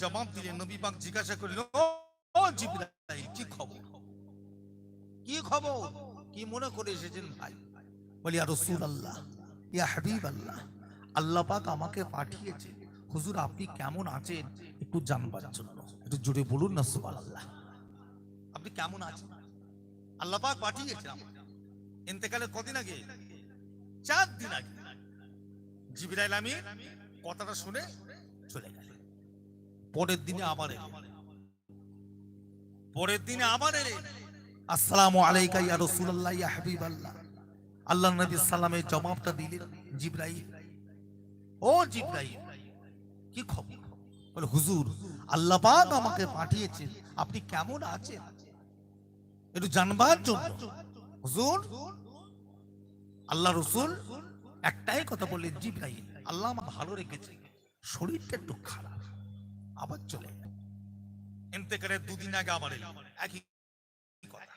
জবাব দিলেন নবী পাক জিজ্ঞাসা করলেন, ও জিবরাইল, কি খবর? কি খবর? কি মনে করে এসেছেন ভাই? বলি আর রসুল আল্লাহ ইয়া হাবিব আল্লাহ আল্লাহ পাক আমাকে পাঠিয়েছে হুজুর, আপনি কেমন আছেন? একটু জানবার জন্য। একটু জোরে বলুন না সুবাল আল্লাহ আপনি কেমন আছেন? আল্লাহ পাক পাঠিয়েছে ইন্তেকালের কদিন আগে? চার দিন আগে। জিবরাইল আমি কথাটা শুনে চলে গেলেন। পরের দিনে আবার পরের দিনে আবার আসসালামু আলাইকা ইয়া রাসূলুল্লাহ, ইয়া হাবিবাল্লাহ। আল্লাহ নবী সাল্লামের জবাবটা দিলেন জিবরাইল। ও জিবরাইল, কি খবর? বলে, হুজুর, আল্লাহ পাক আমাকে পাঠিয়েছেন। আপনি কেমন আছেন? একটু জানবার জন্য। হুজুর, আল্লাহ রসুল একটাই কথা বললেন, জিব্রাইল, আল্লাহ আমার ভালো রেখেছে শরীরটা একটু খারাপ। আবার চলে এতে করে দুদিন আগে এলাম একই কথা।